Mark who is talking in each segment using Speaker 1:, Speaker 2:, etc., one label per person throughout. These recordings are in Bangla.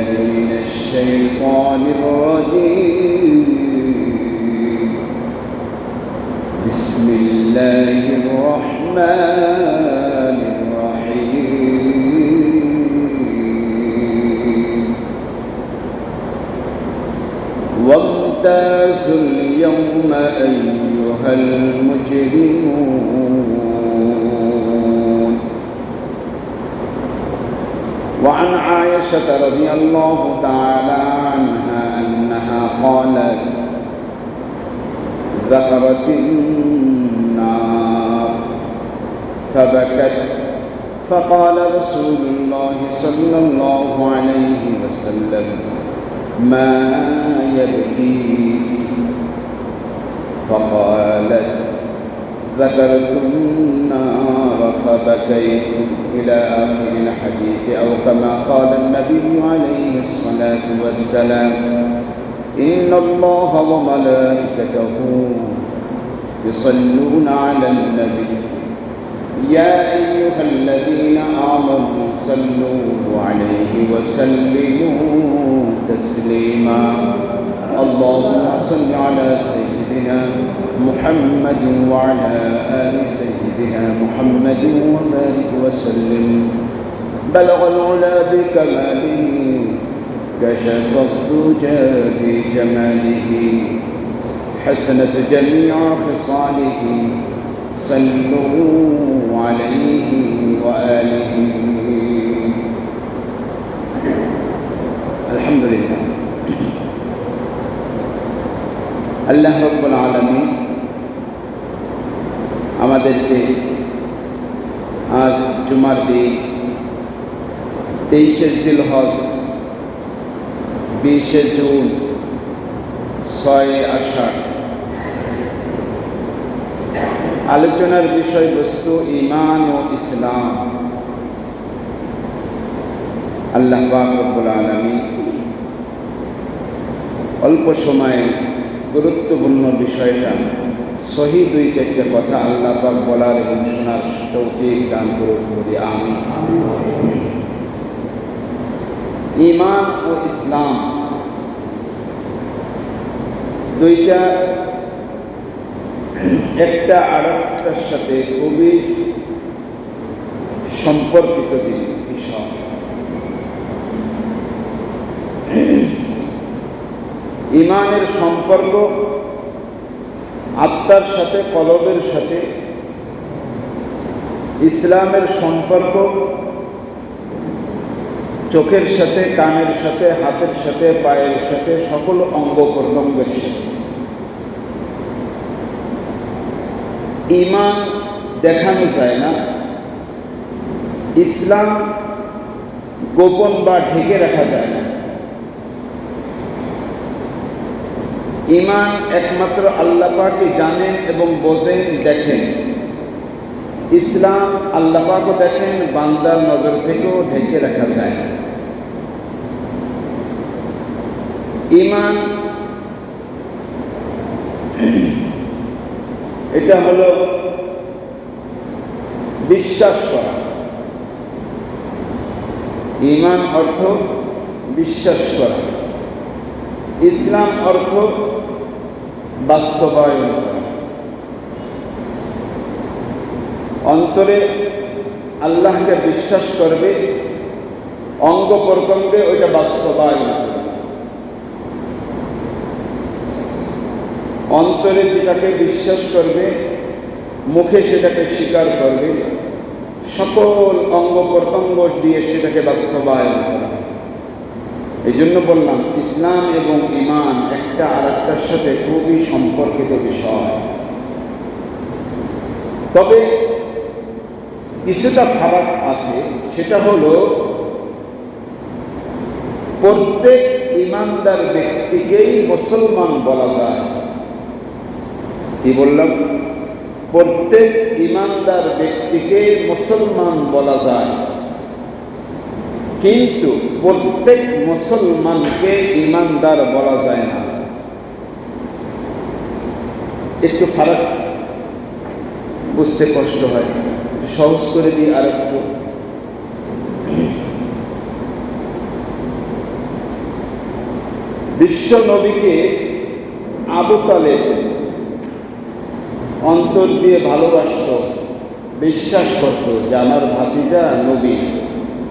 Speaker 1: من الشيطان الرجيم. بسم الله الرحمن الرحيم. وامتازوا اليوم أيها المجرمون. وعن عائشة رضي الله تعالى عنها أنها قالت ذكرت النار فبكت فقال رسول الله صلى الله عليه وسلم ما يبكيك؟ فقالت ذكرت النار فبكيت إلى آخر الحديث أو كما قال النبي عليه الصلاة والسلام إن الله وملائكته يصلون على النبي. يا أيها الذين آمنوا صلوا عليه وسلموا تسليما. اللهم صل على سيدنا محمد وعلى آل سيدنا محمد وبارك وسلم. بلغ العلا بكماله كشف الضجى بجماله. حسنت جميع خصاله صلوا عليه وآله. আল্লাহ রব্বুল আলমী আমাদেরকে আজ জুমার দিন তেইশে জিল জিলহজ, বিশে জুন, ছয় আষাঢ়। আলোচনার বিষয়বস্তু ইমান ও ইসলাম। আল্লাহ বাকবুল আলমী অল্প সময়ে গুরুত্বপূর্ণ বিষয়টা। সহি দুই চারটে কথা আল্লাহ পাক বলার এবং শোনার তৌফিক দান করুন করি আমি ইমান ও ইসলাম দুইটা একটা আরেকটার সাথে খুবই সম্পর্কিত বিষয়। ইমানের সম্পর্ক, আত্মার সাথে, কলবের সাথে, ইসলামের সম্পর্ক, চোখের সাথে, কানের সাথে, হাতের সাথে, পায়ের সাথে, সকল অঙ্গ প্রত্যঙ্গের সাথে। ইমান দেখানো যায় না। ইসলাম গোপন বা ঢেকে রাখা যায় না। ইমান একমাত্র আল্লাপাকে জানেন এবং বোঝেন, দেখেন। ইসলাম আল্লাপাকও দেখেন, বান্দার নজর থেকেও ঢেকে রাখা যায় ইমান এটা হলো বিশ্বাস করা। ইমান অর্থ বিশ্বাস করা। ইসলাম অর্থ বাস্তবায়ন অন্তরে আল্লাহকে বিশ্বাস করবে, অঙ্গ প্রকঙ্গে ওইটা বাস্তবায়ন অন্তরে যেটাকে বিশ্বাস করবে, মুখে সেটাকে স্বীকার করবে, সকল অঙ্গ প্রত্যঙ্গ দিয়ে সেটাকে বাস্তবায়ন করা এই জন্য বললাম, ইসলাম এবং ইমান একটা আর একটার সাথে খুবই সম্পর্কিত বিষয়। তবে কিছুটা ফারাক আছে, সেটা হলো প্রত্যেক ইমানদার ব্যক্তিকেই মুসলমান বলা যায়। কি বললাম? প্রত্যেক ইমানদার ব্যক্তিকে মুসলমান বলা যায়। কিন্তু প্রত্যেক মুসলমানকে ইমানদার বলা যায় না। একটু ফারাক বুঝতে কষ্ট হয় সহজ করে দিই আর একটু বিশ্ব নবীকে আবু তালেব অন্তর দিয়ে ভালোবাসত, বিশ্বাস করত যে আমার ভাতিজা নবী।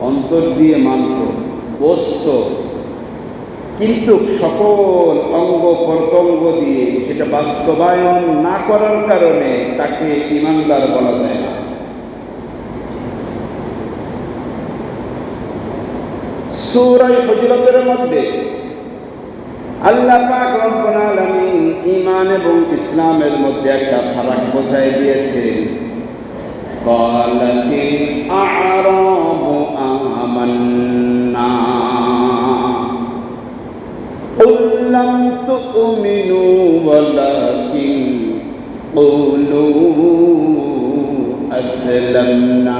Speaker 1: অন্তর দিয়ে মানত বসত কিন্তু সকল অঙ্গ প্রত্যঙ্গ দিয়ে সেটা বাস্তবায়ন না করার কারণে তাকে ইমানদার বলা যায় না। সূরায়ে হুজরাতের মধ্যে আল্লাহ পাক রব্বুল আলামিন ঈমান এবং ইসলামের মধ্যে একটা ফারাক বোঝাই দিয়েছেন। قالت الأعراب آمنا قل لم تؤمنوا ولكن قولوا أسلمنا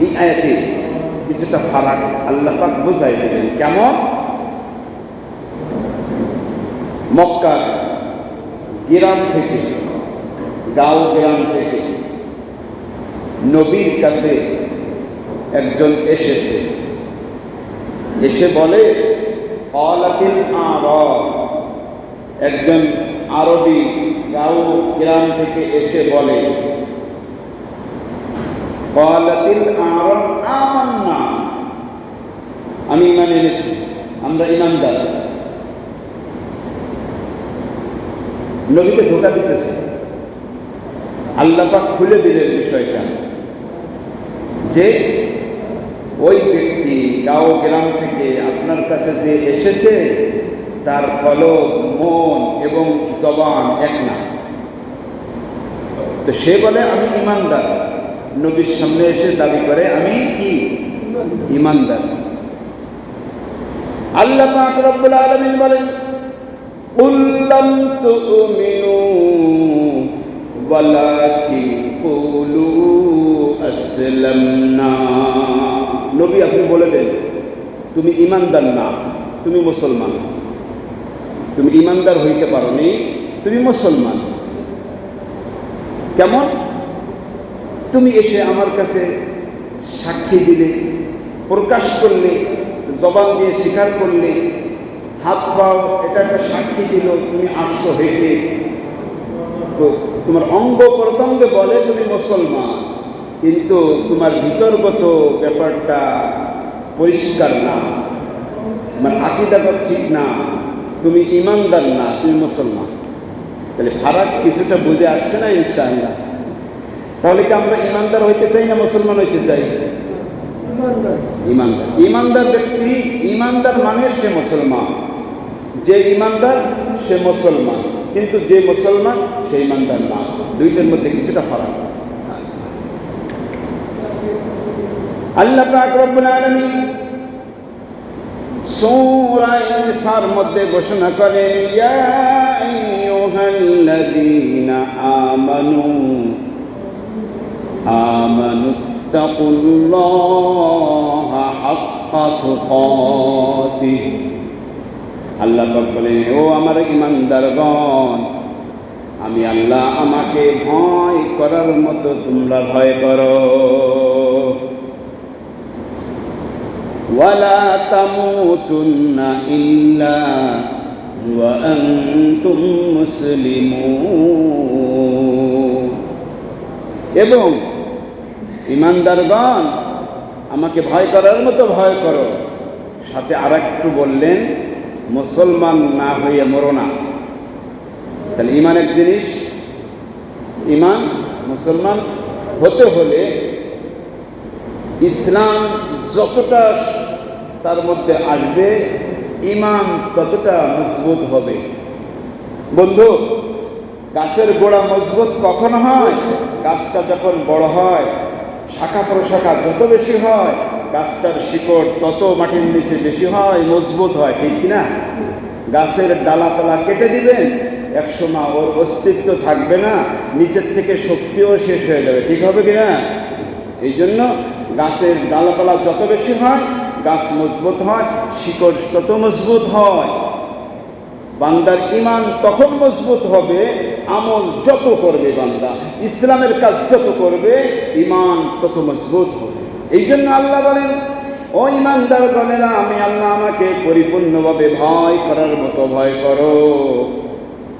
Speaker 1: এই আয়াতে কিছুটা ফারাক আল্লাহ পাক বোঝাই দিলেন কেমন মক্কার গ্রাম থেকে গাঁও গ্রাম থেকে নবীর কাছে একজন এসেছে। এসে বলে, কলাতিল আরব। একজন আরবি গাঁও গ্রাম থেকে এসে বলে, কলাতিল আরব, আমান্না। আমি ইমান এনেছি, আমরা ইমানদার। নবীকে ধোকা দিতেছে। আল্লাপাক খুলে দিলেন বিষয়টা। যে ওই ব্যক্তি গাঁও গ্রাম থেকে আপনার কাছে যে এসেছে, তার কলব, মন এবং জবান এক না। তো সে বলে, আমি ইমানদার। নবীর সামনে এসে দাবি করে, আমি কি? ইমানদার। আল্লাহ পাক আলামিন বলেন قل لم تؤمنوا ولكن قولوا أسلمنا নবী আপনি বলে দেন তুমি ইমানদার না তুমি মুসলমান তুমি ইমানদার হইতে পারো নি তুমি মুসলমান কেমন তুমি এসে আমার কাছে সাক্ষী দিলে প্রকাশ করলে জবান দিয়ে স্বীকার করলে হাত পাও এটা একটা সাক্ষী দিল তুমি আসছো হেঁটে। তো তোমার অঙ্গ প্রত্যঙ্গে বলে তুমি মুসলমান কিন্তু তোমার ভিতরগত ব্যাপারটা পরিষ্কার না তোমার আকিদাগত ঠিক না তুমি ইমানদার না তুমি মুসলমান। তাহলে ফারাক কিছুটা বুঝে আসছে না ইনশাআল্লাহ। তাহলে কি আমরা ইমানদার হইতে চাই না মুসলমান হইতে চাই? ইমানদার। ইমানদার ব্যক্তি ইমানদার মানে সে মুসলমান। যে ইমানদার, সে মুসলমান। কিন্তু যে মুসলমান, সে ইমানদার না। দুইটার মধ্যে কিছুটা ফারাক। আল্লাহ পাক রব্বুল আলামিন সূরা নিসার মধ্যে ঘোষণা করেন, ইয়া আইয়ুহাল্লাযীনা আমানু আমানু তাকুল্লাহা হাক্কা তুকাতিহ। আল্লাহ বলেন ও আমার ইমানদারগণ, আমি আল্লাহ আমাকে ভয় করার মতো তোমরা ভয় করো। ওয়ালা তামুতুন্না ইল্লা তুম মুসলিম এবং ইমানদারগণ, আমাকে ভয় করার মতো ভয় করো। সাথে আর একটু বললেন মুসলমান না হয়ে মরো না। তাহলে ইমান এক জিনিস ইমান মুসলমান হতে হলে ইসলাম যতটা তার মধ্যে আসবে ইমান ততটা মজবুত হবে। বন্ধু, গাছের গোড়া মজবুত কখন হয়? গাছটা যখন বড় হয়, শাখা প্রশাখা যত বেশি হয় গাছটার শিকড় তত মাটির নিচে বেশি হয়, মজবুত হয়, ঠিক কিনা? গাছের ডালাপালা কেটে দিবেন একসময় ওর অস্তিত্ব থাকবে না, নিচের থেকে শক্তিও শেষ হয়ে যাবে, ঠিক হবে কিনা? এই জন্য গাছের ডালাপালা যত বেশি হয়, গাছ মজবুত হয়, শিকড় তত মজবুত হয়। বান্দার ইমান তখন মজবুত হবে, আমল যত করবে বান্দা, ইসলামের কাজ যত করবে ইমান তত মজবুত হবে। এই জন্য আল্লাহ বলেন, ও ইমানদার গণেরা, আমি আল্লাহ আমাকে পরিপূর্ণভাবে ভয় করার মতো ভয় করো।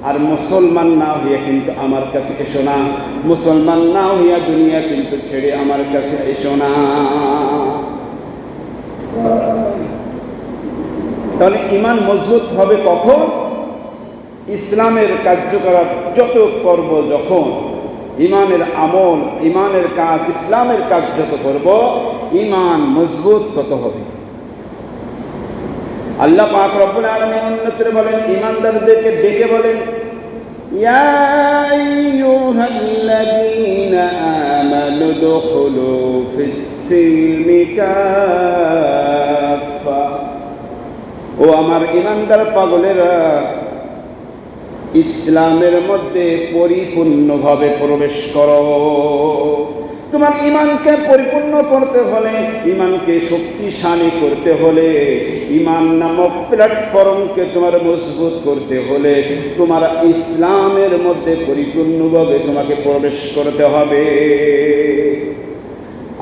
Speaker 1: আর মুসলমান না হইয়া কিন্তু আমার কাছে এসো না। মুসলমান না হইয়া দুনিয়া কিন্তু ছেড়ে আমার কাছে এসো না। তাহলে ইমান মজবুত হবে কখন? ইসলামের কার্যকলাপ যত করব যখন ইমানের আমল, ইমানের কাজ, ইসলামের কাজ যত করব, ইমান মজবুত তত হবে। আল্লাহ পাক রব্বুল আলামিন উন্নতির বলেন, ইমানদারদেরকে ডেকে বলেন ও আমার ইমানদার পাগলেরা ইসলামের মধ্যে পরিপূর্ণভাবে প্রবেশ করো। তোমার ইমানকে পরিপূর্ণ করতে হলে, ইমানকে শক্তিশালী করতে হলে, ইমান নামক প্ল্যাটফর্মকে তোমার মজবুত করতে হলে, তোমার ইসলামের মধ্যে পরিপূর্ণভাবে তোমাকে প্রবেশ করতে হবে।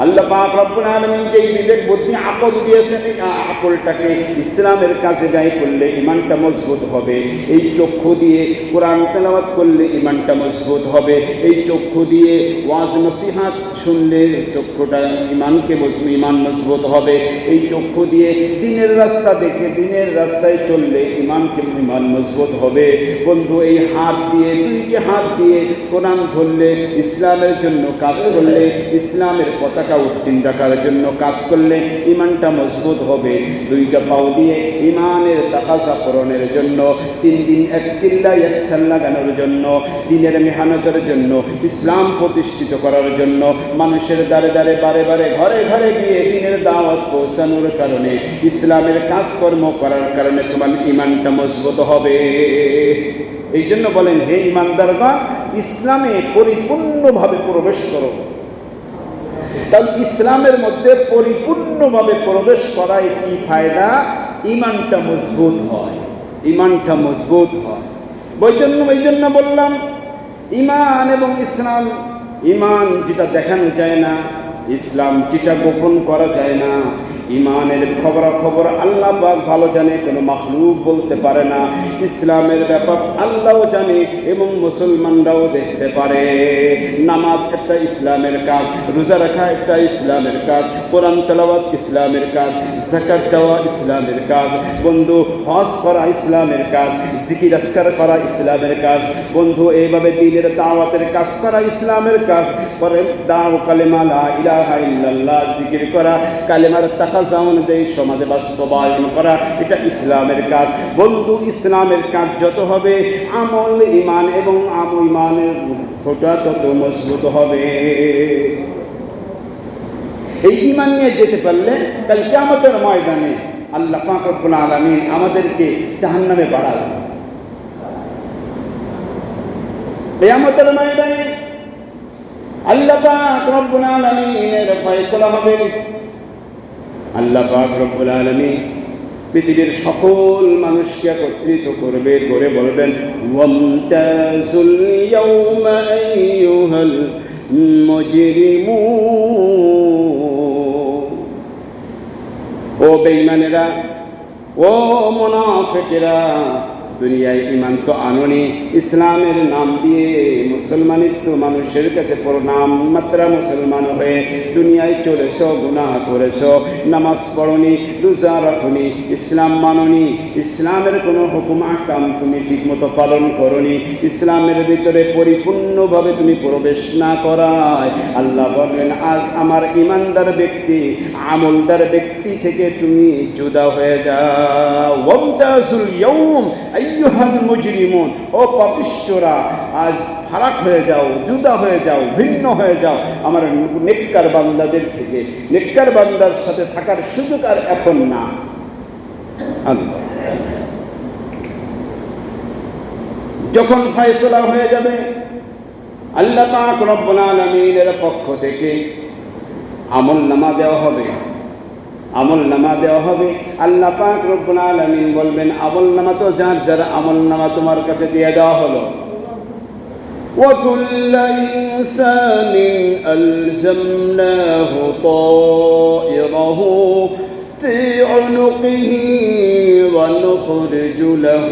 Speaker 1: আল্লাহ পাক রব্বুল আলামিন যেই বিবেক বুদ্ধি আকল দিয়েছেন, এই আকলটাকে ইসলামের কাজে ব্যয় করলে ইমানটা মজবুত হবে। এই চক্ষু দিয়ে কোরআন তেলাওয়াত করলে ইমানটা মজবুত হবে। এই চক্ষু দিয়ে ওয়াজ নসিহাত শুনলে চক্ষুটা ইমানকে ইমান মজবুত হবে। এই চক্ষু দিয়ে দিনের রাস্তা দেখে দিনের রাস্তায় চললে ইমানকে ইমান মজবুত হবে। বন্ধু, এই হাত দিয়ে, দুইটি হাত দিয়ে কোরআন ধরলে ইসলামের জন্য কাজ করলে ইসলামের পতাকা উত্তীর্ণ রাখার জন্য কাজ করলে ইমানটা মজবুত হবে। দুইটা পাও দিয়ে ইমানের তাকাজা পূরণের জন্য, তিন দিন এক চিল্লায় এক সাল লাগানোর জন্য, দিনের মেহানতের জন্য, ইসলাম প্রতিষ্ঠিত করার জন্য, মানুষের দ্বারে দ্বারে বারে বারে ঘরে ঘরে গিয়ে দিনের দাওয়াত পৌঁছানোর কারণে, ইসলামের কাজকর্ম করার কারণে তোমার ইমানটা মজবুত হবে। এই জন্য বলেন, হে ইমানদারগণ, ইসলামে পরিপূর্ণভাবে প্রবেশ করো। তাহলে ইসলামের মধ্যে পরিপূর্ণভাবে প্রবেশ করায় কি ফায়দা? ইমানটা মজবুত হয়। ইমানটা মজবুত হয়। বৈজন্য জন্য ওই জন্য বললাম, ইমান এবং ইসলাম, ইমান যেটা দেখানো যায় না, ইসলাম যেটা গোপন করা যায় না ইমানের খবরাখবর আল্লাহ পাক ভালো জানে, কোনো মাখলুক বলতে পারে না। ইসলামের ব্যাপার আল্লাহও জানে এবং মুসলমানরাও দেখতে পারে। নামাজ একটা ইসলামের কাজ, রোজা রাখা একটা ইসলামের কাজ, কোরআন তেলাওয়াত ইসলামের কাজ জাকাত দেওয়া ইসলামের কাজ, বন্ধু, হজ করা ইসলামের কাজ, জিকির আসকার করা ইসলামের কাজ, বন্ধু, এইভাবে দিনের দাওয়াতের কাজ করা ইসলামের কাজ, পরে দাও কালেমা লা ইলাহা ইল্লাল্লাহ, জিকির করা, কালেমার তাকাজা অনুযায়ী সমাজে বাস্তবায়ন করা, এটা ইসলামের কাজ। বন্ধু, ইসলামের কাজ যত হবে, আমল ইমান এবং আম ইমানের ফোটা তত মজবুত হবে। এই ইমান নিয়ে যেতে পারলে, কাল কেমতের ময়দানে আল্লাহ পাক রব্বুল আলামিন আমাদেরকে জাহান্নামে বাড়াবে। কেয়ামতের ময়দানে আল্লাহ পাক রব্বুল আলামিনের ফয়সালা হবে। আল্লাহ পাক রব্বুল আলমী পৃথিবীর সকল মানুষকে একত্রিত করবে, করে বলবেন ও বেইমানেরা ও মুনাফিকেরা দুনিয়ায় ইমান তো আননি, ইসলামের নাম দিয়ে মুসলমানিত্ব মানুষের কাছে নাম মাত্রা মুসলমান হয়ে দুনিয়ায় চলেছ, গুনাহ করেছ, নামাজ পড়নি, রোজা রাখনি, ইসলাম মাননি, ইসলামের কোনো হুকুম আকাম তুমি ঠিকমতো পালন করনি, ইসলামের ভিতরে পরিপূর্ণভাবে তুমি প্রবেশ না করায়। আল্লাহ বলবেন আজ আমার ইমানদার ব্যক্তি, আমলদার ব্যক্তি থেকে তুমি জুদা হয়ে যাও। আইয়ুহাল মুজরিমুন, ও পাপিষ্ঠরা, আজ ফারাক হয়ে যাও, জুদা হয়ে যাও, ভিন্ন হয়ে যাও। আমার নেককার বান্দাদের থেকে, নেককার বান্দার সাথে থাকার সুযোগ আর এখন না। যখন ফয়সলা হয়ে যাবে, আল্লাহ পাক রব্বুল আলামিনের পক্ষ থেকে আমল নামা দেওয়া হবে। আমল নামা দেওয়া হবে আল্লাহ পাক রব্বুল আলামিন বলবেন আমল নামা তো যার যার আমল নামা তোমার কাছে দিয়ে দেওয়া হলো وكل إنسان ألزمناه طائره في عنقه ونخرج له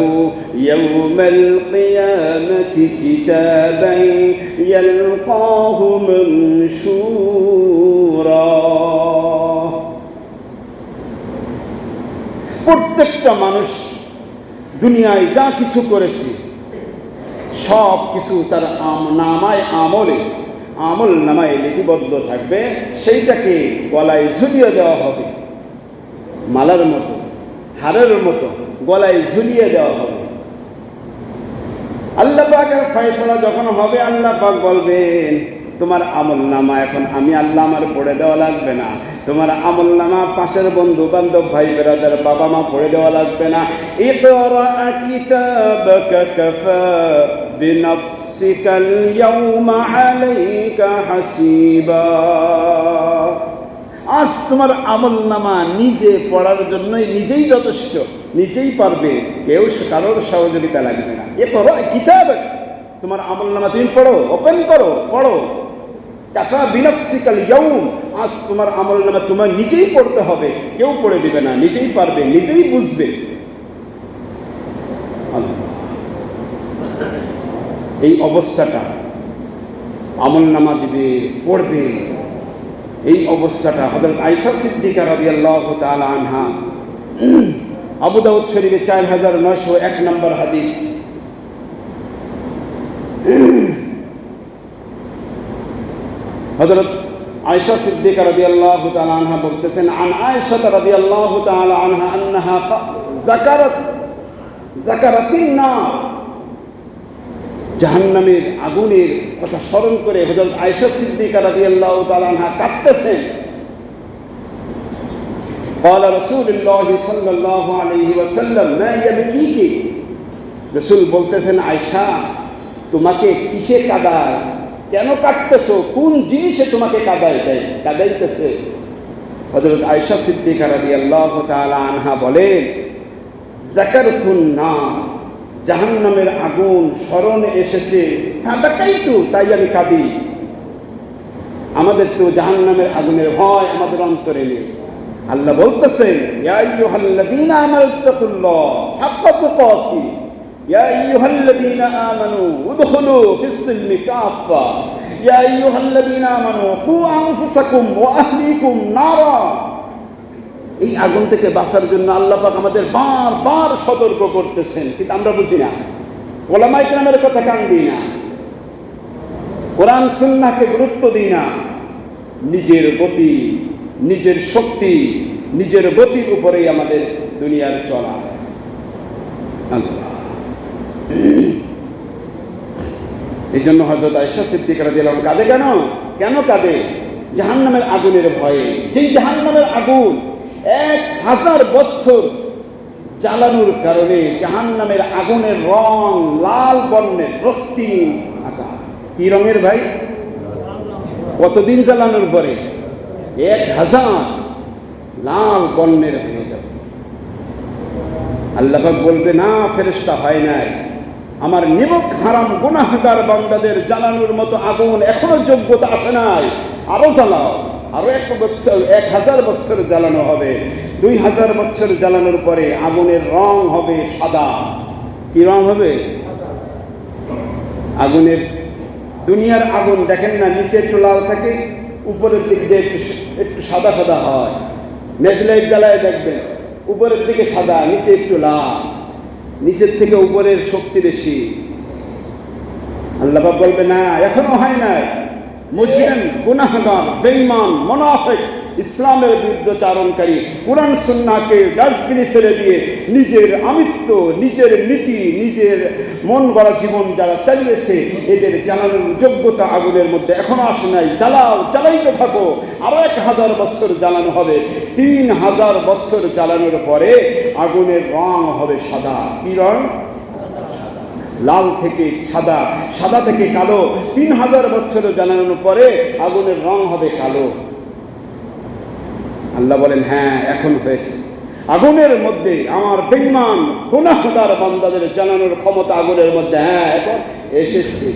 Speaker 1: يوم القيامة كتابا يلقاه منشورا প্রত্যেকটা মানুষ দুনিয়ায় যা কিছু করেছে, সব কিছু তার নামায় আমলে, আমল নামায় লিপিবদ্ধ থাকবে। সেইটাকে গলায় ঝুলিয়ে দেওয়া হবে। মালার মতো, হারের মতো গলায় ঝুলিয়ে দেওয়া হবে। আল্লাহ পাকের ফয়সলা যখন হবে, আল্লাহ পাক বলবেন তোমার আমল নামা এখন আমি আল্লাহ আমার পড়ে দেওয়া লাগবে না। তোমার আমল নামা পাশের বন্ধু বান্ধব ভাই বেরাদার, বাবা মা পড়ে দেওয়া লাগবে না। আজ তোমার আমল নামা নিজে পড়ার জন্যই নিজেই যথেষ্ট, নিজেই পারবে, কেউ কারোর সহযোগিতা লাগবে না। এ কিতাব তোমার আমল নামা তুমি পড়ো, ওপেন করো, পড়ো। টাকা বিনফসিকাল ইয়ৌম আজ তোমার আমল নামা তোমার নিজেই পড়তে হবে। কেউ পড়ে দিবে না, নিজেই পারবে, নিজেই বুঝবে। এই অবস্থাটা আমল নামা দিবে, পড়বে। এই অবস্থাটা হজরত আয়সা সিদ্দিকা রাজি আল্লাহ আনহা। আবু দাউদ শরীফে চার হাজার নয়শো এক নম্বর হাদিস। হজরত আয়সা সিদ্দিকা রাজি আল্লাহ আনহা বলতেছেন আন আয়সা রাজি আল্লাহ আনহা আন্নাহা জাকারত জাকারাতিন না জাহান্নামের আগুনের কথা স্মরণ করে হজরত আয়সা সিদ্দিকা রাজি আল্লাহ তালানহা কাঁদতেছেন قال رسول الله صلى الله عليه وسلم ما يبكيك রসুল বলতেছেন আয়সা তোমাকে কিসে কাদায় কেন কাঁদতেছো? কোন জিনিসে তোমাকে কাদাই দেয়? কাদাইতেছে। হজরত আয়সা সিদ্দিকা রাজি আল্লাহ আনহা বলেন জাকারতুন না জাহান্নামের আগুন স্মরণ এসেছে। কাদাকাই তো, তাই আমি কাঁদি। আমাদের তো জাহান্নামের আগুনের ভয় আমাদের অন্তরে নেই। আল্লাহ বলতেছেন, ইয়া হাক্কা তুকাতি ইয়া আইয়ুহাল্লাযীনা আমানু উদখুলু ফিস-সিলমি কাফা ইয়া আইয়ুহাল্লাযীনা আমানু কু ওয়া এই আগুন থেকে বাঁচার জন্য আল্লাহ আমাদের বার বার সতর্ক করতেছেন, কিন্তু আমরা বুঝি না। ওলামাই কেরামের কথা কান দিই না। কোরআন সুন্নাকে গুরুত্ব দিই না। নিজের গতি, নিজের শক্তি, নিজের গতির উপরেই আমাদের দুনিয়ার চলা। আল্লাহ। এই জন্য হজরত আয়সা সিদ্দিকরা দিলাম কাঁদে কেন? কেন কাঁদে? জাহান্নামের আগুনের ভয়ে। যেই জাহান্নামের আগুন এক হাজার বছর জ্বালানোর কারণে জাহান্নামের আগুনের রং লাল বর্ণের রক্তিম আকার। কি রঙের ভাই? কতদিন জ্বালানোর পরে? এক হাজার লাল বর্ণের হয়ে যাবে। আল্লাহ বলবে, না ফেরেস্তা হয় নাই। আমার নিমক হারাম গুনাহগার বান্দাদের জ্বালানোর মতো আগুন এখনও যোগ্যতা আসে নাই। আরও জ্বালাও। আরও এক বছর, এক হাজার বছর জ্বালানো হবে। দুই হাজার বছর জ্বালানোর পরে আগুনের রং হবে সাদা। কি রং হবে? আগুনের দুনিয়ার আগুন, দেখেন না, নিচে একটু লাল থাকে, উপরের দিক দিয়ে একটু একটু সাদা সাদা হয়। নেচলাইট জ্বালায় দেখবেন, উপরের দিকে সাদা, নিচে একটু লাল। নিচের থেকে উপরের শক্তি বেশি। আল্লাহ বলবে, না, এখনও হয় নাই। মুজরিম, গুনাহগার, বেঈমান, মুনাফিক ইসলামের বিরুদ্ধচারণকারী কোরআন সুন্নাহকে ডাস্টবিনে ফেলে দিয়ে নিজের আমিত্ব, নিজের নীতি, নিজের মন গড়া জীবন যারা চালিয়েছে, এদের জানানোর যোগ্যতা আগুনের মধ্যে এখনও আসে নাই। চালাও, চালাইতে থাকো। আরও এক হাজার বছর জ্বালানো হবে। তিন হাজার বছর জ্বালানোর পরে আগুনের রং হবে সাদা। কি রং? লাল থেকে সাদা সাদা থেকে কালো। তিন হাজার বছর জানানোর পরে আগুনের রং হবে কালো। আল্লাহ বলেন হ্যাঁ এখন হয়েছে। আগুনের মধ্যে আমার বেইমান গুনাহদার বান্দাদের জানানোর ক্ষমতা আগুনের মধ্যে হ্যাঁ এখন এসেছে।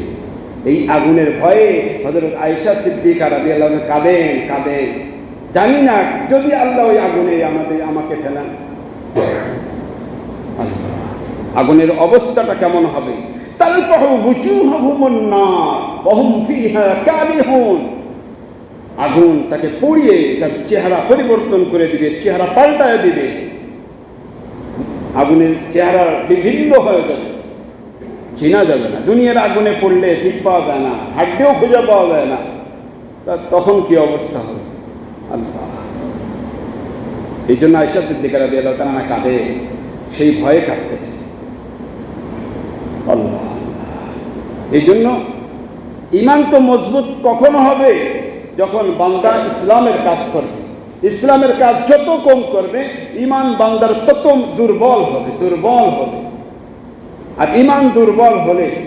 Speaker 1: এই আগুনের ভয়ে হজরত আয়েশা সিদ্দিকা রাদি আল্লাহ কাঁদেন কাঁদেন। জানি না, যদি আল্লাহ ওই আগুনে আমাদের, আমাকে ফেলান। আগুনের অবস্থাটা কেমন হবে? তালফাহু আগুন তাকে পুড়িয়ে তার চেহারা পরিবর্তন করে দিবে, চেহারা পাল্টায় দিবে। আগুনের চেহারা বিভিন্ন হয়ে যাবে। চেনা যাবে না। দুনিয়ার আগুনে পড়লে ঠিক পাওয়া যায় না, হাড্ডিও খুঁজে পাওয়া যায় না। তা তখন কি অবস্থা হবে? আল্লাহ। এই জন্য আয়সা সিদ্দিকারা দিয়ে আল্লাহ তারা কাঁদে, সেই ভয়ে কাঁদতেছে। আল্লাহ এই জন্য ইমান তো মজবুত কখনো হবে? যখন বান্দা ইসলামের কাজ করবে, ইসলামের কাজ যত কম করবে, ইমান বান্দার তত দুর্বল হবে দুর্বল হবে। আর ইমান দুর্বল হলে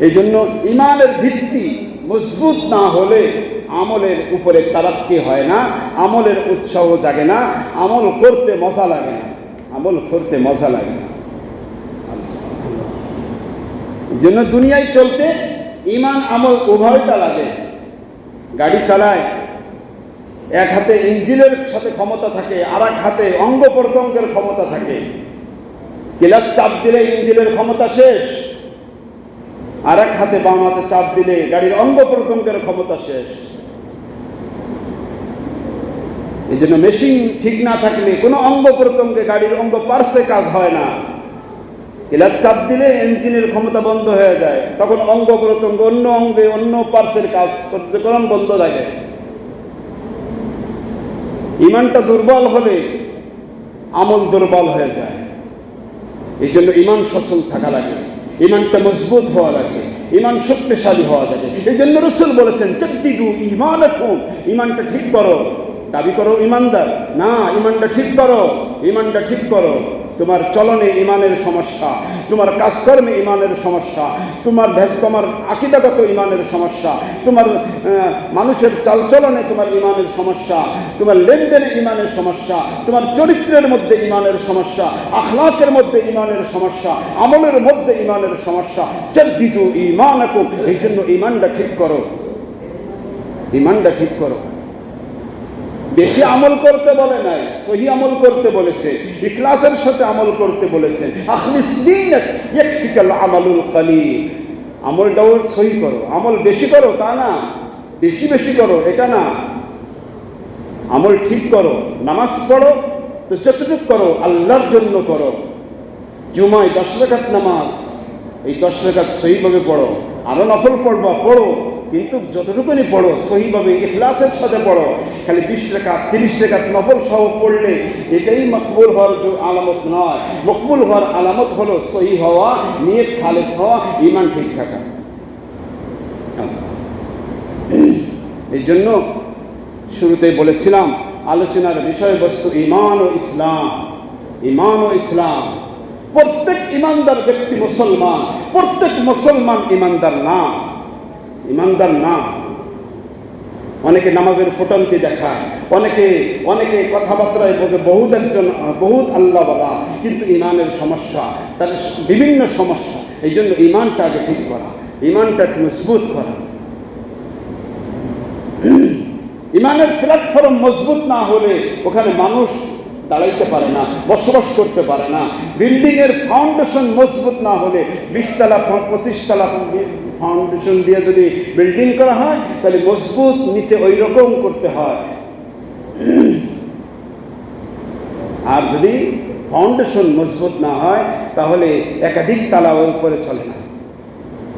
Speaker 1: এই জন্য ইমানের ভিত্তি মজবুত না হলে আমলের উপরে তারাক্কি হয় না, আমলের উৎসাহ জাগে না, আমল করতে মজা লাগে না। আমল করতে মজা লাগে না। জন্য দুনিয়ায় চলতে ইমান, আমল উভয়টা লাগে। গাড়ি চালায়, এক হাতে ইঞ্জিনের সাথে ক্ষমতা থাকে আর এক হাতে অঙ্গ প্রত্যঙ্গের ক্ষমতা থাকে। ক্লাস চাপ দিলে ইঞ্জিনের ক্ষমতা শেষ আর এক হাতে বাম হাতে চাপ দিলে গাড়ির অঙ্গ প্রত্যঙ্গের ক্ষমতা শেষ। এই জন্য মেশিন ঠিক না থাকলে কোনো অঙ্গ প্রত্যঙ্গে গাড়ির অঙ্গ পার্শ্বে কাজ হয় না। ক্লাচ চাপ দিলে ইঞ্জিনের ক্ষমতা বন্ধ হয়ে যায়। তখন অঙ্গ প্রত্যঙ্গ অন্য অঙ্গে অন্য পার্শ্বের কাজ কার্যক্রম বন্ধ থাকে। ইমানটা দুর্বল হলে আমল দুর্বল হয়ে যায়। এই জন্য ইমান সচল থাকা লাগে। ইমানটা মজবুত হওয়া লাগে। ইমান শক্তিশালী হওয়া লাগে। এই জন্য রসুল বলেছেন চদ্দিদু ইমান এখন ইমানটা ঠিক করো। দাবি করো ইমানদার। না, ইমানটা ঠিক করো। ইমানটা ঠিক করো। তোমার চলনে ইমানের সমস্যা, তোমার কাজকর্মে ইমানের সমস্যা, তোমার ভেজ তোমার আকিদাগত ইমানের সমস্যা, তোমার মানুষের চালচলনে তোমার ইমানের সমস্যা, তোমার লেনদেনে ইমানের সমস্যা, তোমার চরিত্রের মধ্যে ইমানের সমস্যা, আখলাকের মধ্যে ইমানের সমস্যা, আমলের মধ্যে ইমানের সমস্যা। চদ্দিত ইমান এই জন্য ইমানটা ঠিক করো। ইমানটা ঠিক করো। বেশি আমল করতে বলে নাই, সহি আমল করতে বলেছে, ইখলাসের সাথে আমল করতে বলেছেন আখলিস ইয়াকফিকাল আমালুল কালিল। আমলটাও সহি করো, আমল বেশি করো, তা না। বেশি বেশি করো, এটা না। আমল ঠিক করো, নামাজ পড়ো, তো যতটুক করো, আল্লাহর জন্য করো। জুমায় দশ রেখাত নামাজ, এই দশ রেখাত সহিভাবে পড়ো। আরও নফল পড়বা, পড়ো। কিন্তু যতটুকুনি পড়ো, সহিভাবে ইখলাসের সাথে পড়ো, খালি বিশ টাকা তিরিশ টাকা নফল সহ পড়লে এটাই মকবুল হওয়ার আলামত নয়। মকবুল হওয়ার আলামত হলো সহি হওয়া, নিয়ত খালেস হওয়া ইমান ঠিক থাকা। এই জন্য শুরুতেই বলেছিলাম, আলোচনার বিষয়বস্তু ইমান ও ইসলাম। ইমান ও ইসলাম। প্রত্যেক ইমানদার ব্যক্তি মুসলমান, প্রত্যেক মুসলমান ইমানদার না। ইমানদার না। অনেকে নামাজের ফোটান্তি দেখায় অনেকে অনেকে কথাবার্তায় বোঝে বহুত একজন, বহুত আল্লাহ বাবা, কিন্তু ইমানের সমস্যা, তার বিভিন্ন সমস্যা। এই জন্য ইমানটা আগে ঠিক করা ইমানটা মজবুত করা। ইমানের প্ল্যাটফর্ম মজবুত না হলে ওখানে মানুষ দাঁড়াইতে পারে না, বসবাস করতে পারে না। বিল্ডিংয়ের ফাউন্ডেশন মজবুত না হলে বিশতলা পঁচিশ তলা ফাউন্ডেশন দিয়ে যদি বিল্ডিং করা হয়, তাহলে মজবুত নিচে ওই রকম করতে হয়। আর যদি ফাউন্ডেশন মজবুত না হয়, তাহলে একাধিক তালা ওর উপরে চলে না।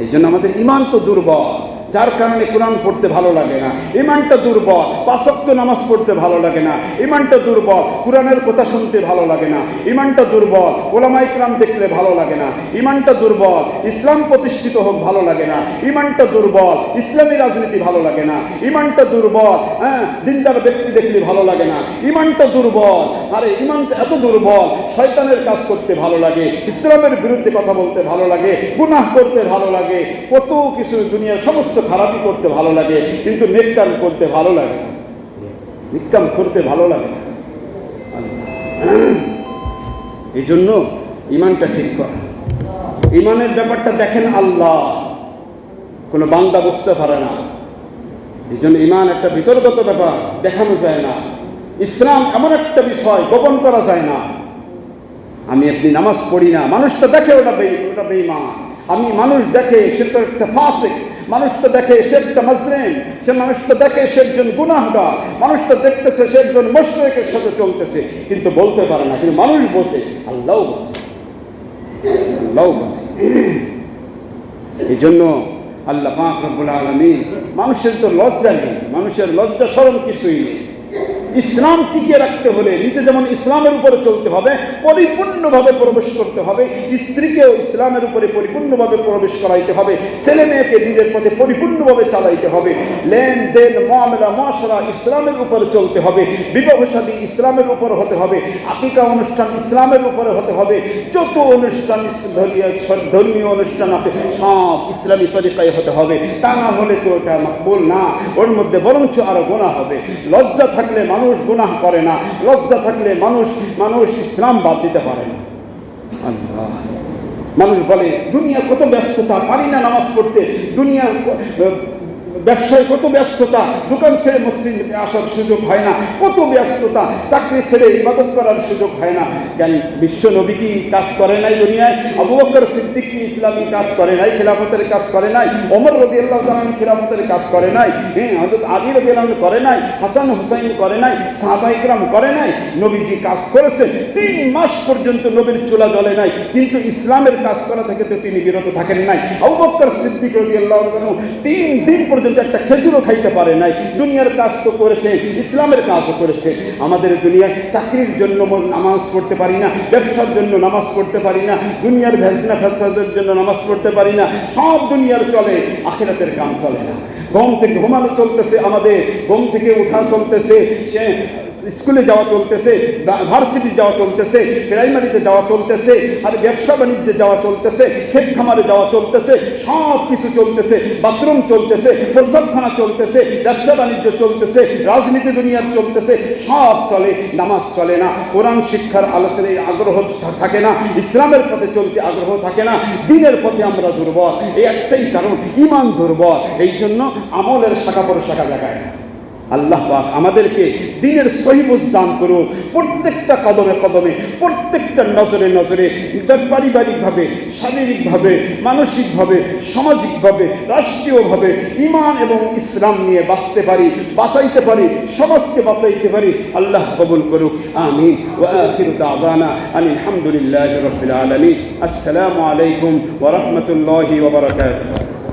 Speaker 1: এই জন্য আমাদের ইমান তো দুর্বল। যার কারণে কোরআন পড়তে ভালো লাগে না। ইমানটা দুর্বল পাশক্ত নামাজ পড়তে ভালো লাগে না। ইমানটা দুর্বল, কোরআনের কথা শুনতে ভালো লাগে না। ইমানটা দুর্বল, ওলামা ইকরাম দেখলে ভালো লাগে না। ইমানটা দুর্বল, ইসলাম প্রতিষ্ঠিত হোক ভালো লাগে না। ইমানটা দুর্বল, ইসলামী রাজনীতি ভালো লাগে না। ইমানটা দুর্বল হ্যাঁ দিনদার ব্যক্তি দেখলে ভালো লাগে না। ইমানটা দুর্বল, আরে ইমানটা এত দুর্বল, শয়তানের কাজ করতে ভালো লাগে, ইসলামের বিরুদ্ধে কথা বলতে ভালো লাগে, গুনাহ করতে ভালো লাগে, কত কিছু দুনিয়ার সমস্ত খারাপই করতে ভালো লাগে, কিন্তু নেককাম করতে ভালো লাগে না। নিকাম করতে ভালো লাগে এই জন্য ইমানটা ঠিক করা। ইমানের ব্যাপারটা দেখেন আল্লাহ। কোনো বান্দা বুঝতে পারে না। এই জন্য ইমান একটা বিতর্কত ব্যাপার, দেখানো যায় না। ইসলাম এমন একটা বিষয়, গোপন করা যায় না। আমি আপনি নামাজ পড়ি না, মানুষ তো দেখে ওটা ওটা বেইমান আমি মানুষ দেখে সে তো একটা ফাসেক। মানুষ তো দেখে সে একটা মজরেন সে মানুষ তো দেখে সে একজন গুনাহগার, মানুষ তো দেখতেছে সে একজন মশরেকের সাথে চলতেছে, কিন্তু বলতে পারে না, কিন্তু মানুষ বসে, আল্লাহ বসে আল্লাহ বসে। এই জন্য আল্লাহ পাক রব্বুল আলমী মানুষের তো লজ্জা নেই, মানুষের লজ্জা সরম কিছুই নেই। ইসলাম টিকিয়ে রাখতে হলে, নিজে যেমন ইসলামের উপরে চলতে হবে, পরিপূর্ণভাবে প্রবেশ করতে হবে, স্ত্রীকেও ইসলামের উপরে পরিপূর্ণভাবে প্রবেশ করাইতে হবে ছেলে মেয়েকে দিনের পথে পরিপূর্ণভাবে চালাইতে হবে, লেনদেন, মামলা, মশলা ইসলামের উপরে চলতে হবে বিবাহ সাদী ইসলামের উপর হতে হবে, আকিকা অনুষ্ঠান ইসলামের উপরে হতে হবে, যত অনুষ্ঠান ধর্মীয় অনুষ্ঠান আছে, সব ইসলামী তরিকায় হতে হবে, তা না হলে তো ওটা মাকবুল না, ওর মধ্যে বরঞ্চ আরও গোনা হবে, লজ্জা থাকলে মানুষ গুনাহ করে না। লজ্জা থাকলে মানুষ মানুষ ইসলাম বাদ দিতে পারে না। মানুষ বলে, দুনিয়া কত ব্যস্ততা, পারি না নামাজ পড়তে। দুনিয়া ব্যবসায় কত ব্যস্ততা, দোকান ছেড়ে মসজিদে আসার সুযোগ হয় না, কত ব্যস্ততা, চাকরি ছেড়ে ইবাদত করার সুযোগ হয় না। কেন? বিশ্ব নবী কি কাজ করে নাই দুনিয়ায়? আবু বকর সিদ্দিক কি ইসলামী কাজ করে নাই, খেলাফতের কাজ করে নাই? ওমর রদি আল্লাহ খেলাফতের কাজ করে নাই? হ্যাঁ হজরত আলী রদি করে নাই? হাসান হুসাইন করে নাই? সাহাবা ইকরাম করে নাই? নবীজি কাজ করেছে তিন মাস পর্যন্ত নবীর চুলা জ্বলে নাই, কিন্তু ইসলামের কাজ করা থেকে তো তিনি বিরত থাকেন নাই। আবু বকর সিদ্দিক রদি আল্লাহ তিন দিন পর্যন্ত একটা খেজুরও খাইতে পারে নাই। দুনিয়ার কাজ তো করেছে, ইসলামের কাজও করেছে। আমাদের দুনিয়ায় চাকরির জন্য নামাজ পড়তে পারি না, ব্যবসার জন্য নামাজ পড়তে পারি না, দুনিয়ার ভেজনা ফেসাদের জন্য নামাজ পড়তে পারি না, সব দুনিয়ার চলে, আখেরাতের কাম চলে না। ঘুম থেকে ঘুমানো চলতেছে আমাদের, ঘুম থেকে উঠা চলতেছে, সে স্কুলে যাওয়া চলতেছে ভার্সিটি যাওয়া চলতেছে, প্রাইমারিতে যাওয়া চলতেছে, আর ব্যবসা বাণিজ্যে যাওয়া চলতেছে, ক্ষেত খামারে যাওয়া চলতেছে, সব কিছু চলতেছে, বাথরুম চলতেছে প্রসাবখানা চলতেছে, ব্যবসা বাণিজ্য চলতেছে, রাজনীতি দুনিয়ার চলতেছে, সব চলে, নামাজ চলে না, কোরআন শিক্ষার আলোচনায় আগ্রহ থাকে না, ইসলামের পথে চলতে আগ্রহ থাকে না, দিনের পথে আমরা দুর্বল, এই একটাই কারণ ইমান দুর্বল এই জন্য আমলের শাখা পর শাখা জায়গায় না। আল্লাহ আমাদেরকে দিনের সহিবুজ দান করুন প্রত্যেকটা কদমে কদমে, প্রত্যেকটা নজরে নজরে পারিবারিকভাবে, শারীরিকভাবে, মানসিকভাবে, সামাজিকভাবে, রাষ্ট্রীয়ভাবে ইমান এবং ইসলাম নিয়ে বাঁচতে পারি, বাঁচাইতে পারি, সমাজকে বাঁচাইতে পারি, আল্লাহ কবুল করুক। আমিন। ওয়া আখিরু দাওয়ানা আনিল হামদুলিল্লাহি রাব্বিল আসসালামু আলাইকুম ওয়া রাহমাতুল্লাহি ওয়া বারাকাতুহু।